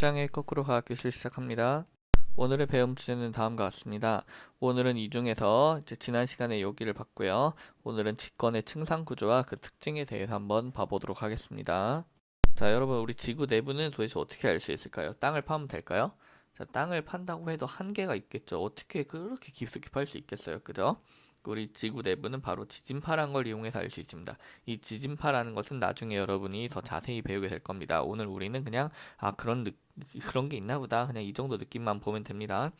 10장의 거꾸로 과학교실 시작합니다. 오늘의 배움 주제는 다음과 같습니다. 오늘은 이 중에서 지난 시간에 여기를 봤고요. 오늘은 직권의 층상 구조와 그 특징에 대해서 한번 봐보도록 하겠습니다. 자, 여러분 우리 지구 내부는 도대체 어떻게 알 수 있을까요? 땅을 파면 될까요? 자, 땅을 판다고 해도 한계가 있겠죠. 어떻게 그렇게 깊숙이 팔 수 있겠어요, 그죠? 우리 지구 내부는 바로 지진파란 걸 이용해서 알 수 있습니다. 이 지진파라는 것은 나중에 여러분이 더 자세히 배우게 될 겁니다. 오늘 우리는 그냥 아 그런 느, 그런 게 있나 보다 그냥 이 정도 느낌만 보면 됩니다.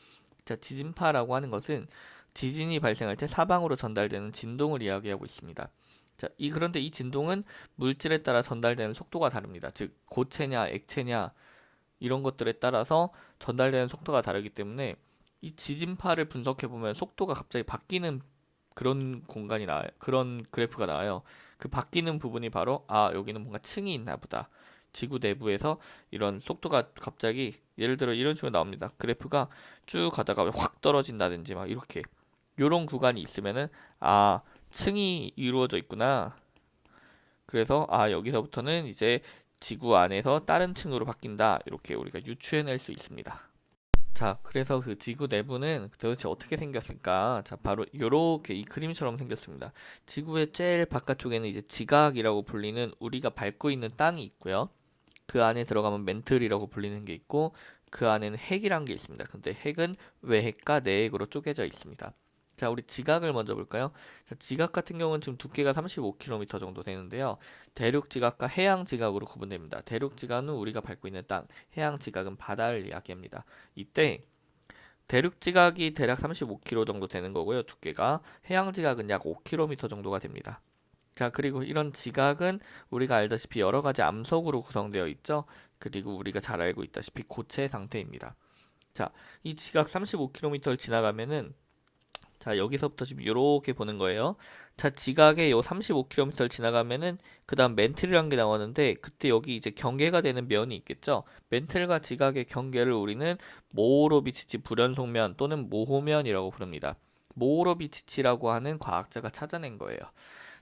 자 지진파라고 하는 것은 지진이 발생할 때 사방으로 전달되는 진동을 이야기하고 있습니다. 자, 이 그런데 이 진동은 물질에 따라 전달되는 속도가 다릅니다. 즉 고체냐 액체냐 이런 것들에 따라서 전달되는 속도가 다르기 때문에 이 지진파를 분석해 보면 속도가 갑자기 바뀌는 그런 공간이 나와요. 그런 그래프가 나와요. 그 바뀌는 부분이 바로 아 여기는 뭔가 층이 있나 보다. 지구 내부에서 이런 속도가 갑자기 예를 들어 이런 식으로 나옵니다. 그래프가 쭉 가다가 확 떨어진다든지 막 이렇게 요런 구간이 있으면은 아 층이 이루어져 있구나. 그래서 아 여기서부터는 이제 지구 안에서 다른 층으로 바뀐다. 이렇게 우리가 유추해낼 수 있습니다. 자, 그래서 그 지구 내부는 도대체 어떻게 생겼을까? 자, 바로 요렇게 이 그림처럼 생겼습니다. 지구의 제일 바깥쪽에는 이제 지각이라고 불리는 우리가 밟고 있는 땅이 있고요. 그 안에 들어가면 멘틀이라고 불리는 게 있고 그 안에는 핵이란 게 있습니다. 근데 핵은 외핵과 내핵으로 쪼개져 있습니다. 자, 우리 지각을 먼저 볼까요? 자, 지각 같은 경우는 지금 두께가 35km 정도 되는데요. 대륙 지각과 해양 지각으로 구분됩니다. 대륙 지각은 우리가 밟고 있는 땅, 해양 지각은 바다를 이야기합니다. 이때 대륙 지각이 대략 35km 정도 되는 거고요. 두께가 해양 지각은 약 5km 정도가 됩니다. 자, 그리고 이런 지각은 우리가 알다시피 여러 가지 암석으로 구성되어 있죠. 그리고 우리가 잘 알고 있다시피 고체 상태입니다. 자, 이 지각 35km를 지나가면은 자, 여기서부터 지금 이렇게 보는 거예요. 자, 지각에 요 35km를 지나가면은 그다음 멘틀이란 게 나오는데 그때 여기 이제 경계가 되는 면이 있겠죠. 멘틀과 지각의 경계를 우리는 모호로비치치 불연속면 또는 모호면이라고 부릅니다. 모호로비치치라고 하는 과학자가 찾아낸 거예요.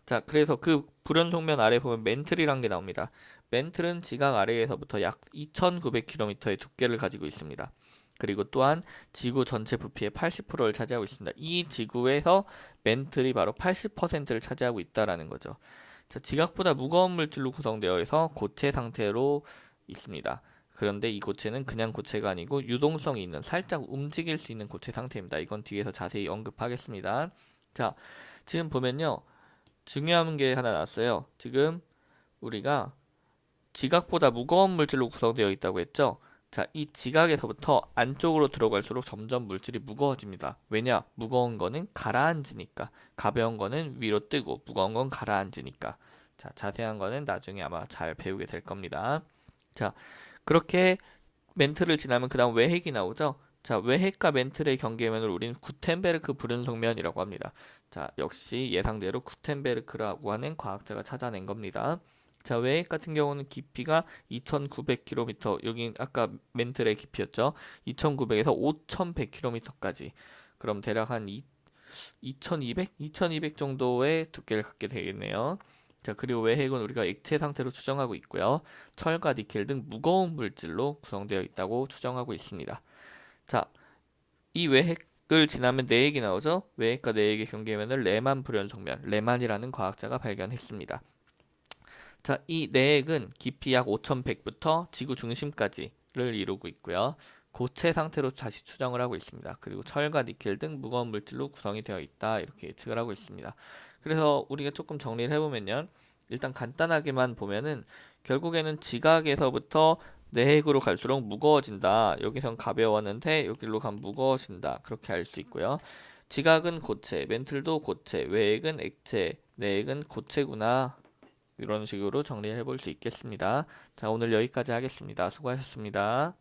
자, 그래서 그 불연속면 아래 보면 멘틀이란 게 나옵니다. 멘틀은 지각 아래에서부터 약 2,900km의 두께를 가지고 있습니다. 그리고 또한 지구 전체 부피의 80%를 차지하고 있습니다. 이 지구에서 멘틀이 바로 80%를 차지하고 있다라는 거죠. 자, 지각보다 무거운 물질로 구성되어 있어 고체 상태로 있습니다. 그런데 이 고체는 그냥 고체가 아니고 유동성이 있는 살짝 움직일 수 있는 고체 상태입니다. 이건 뒤에서 자세히 언급하겠습니다. 자, 지금 보면요. 중요한 게 하나 나왔어요. 지금 우리가 지각보다 무거운 물질로 구성되어 있다고 했죠. 자, 이 지각에서부터 안쪽으로 들어갈수록 점점 물질이 무거워집니다. 왜냐? 무거운 거는 가라앉으니까. 가벼운 거는 위로 뜨고 무거운 건 가라앉으니까. 자, 자세한 거는 나중에 아마 잘 배우게 될 겁니다. 자, 그렇게 멘트를 지나면 그 다음 외핵이 나오죠. 자, 외핵과 멘틀의 경계면을 우리는 구텐베르크 불연속면이라고 합니다. 자, 역시 예상대로 구텐베르크라고 하는 과학자가 찾아낸 겁니다. 자, 외핵 같은 경우는 깊이가 2,900km, 여기 아까 멘틀의 깊이였죠. 2,900에서 5,100km까지. 그럼 대략 한 2, 2,200, 2,200 정도의 두께를 갖게 되겠네요. 자, 그리고 외핵은 우리가 액체 상태로 추정하고 있고요. 철과 니켈 등 무거운 물질로 구성되어 있다고 추정하고 있습니다. 자, 이 외핵을 지나면 내핵이 나오죠. 외핵과 내핵의 경계면을 레만 불연속면, 레만이라는 과학자가 발견했습니다. 자, 이 내핵은 깊이 약 5100부터 지구 중심까지를 이루고 있고요. 고체 상태로 다시 추정을 하고 있습니다. 그리고 철과 니켈 등 무거운 물질로 구성이 되어 있다. 이렇게 예측을 하고 있습니다. 그래서 우리가 조금 정리를 해보면요. 일단 간단하게만 보면은 결국에는 지각에서부터 내핵으로 갈수록 무거워진다. 여기선 가벼웠는데 여기로 가면 무거워진다. 그렇게 알 수 있고요. 지각은 고체, 멘틀도 고체, 외핵은 액체, 내핵은 고체구나. 이런 식으로 정리해 볼 수 있겠습니다. 자, 오늘 여기까지 하겠습니다. 수고하셨습니다.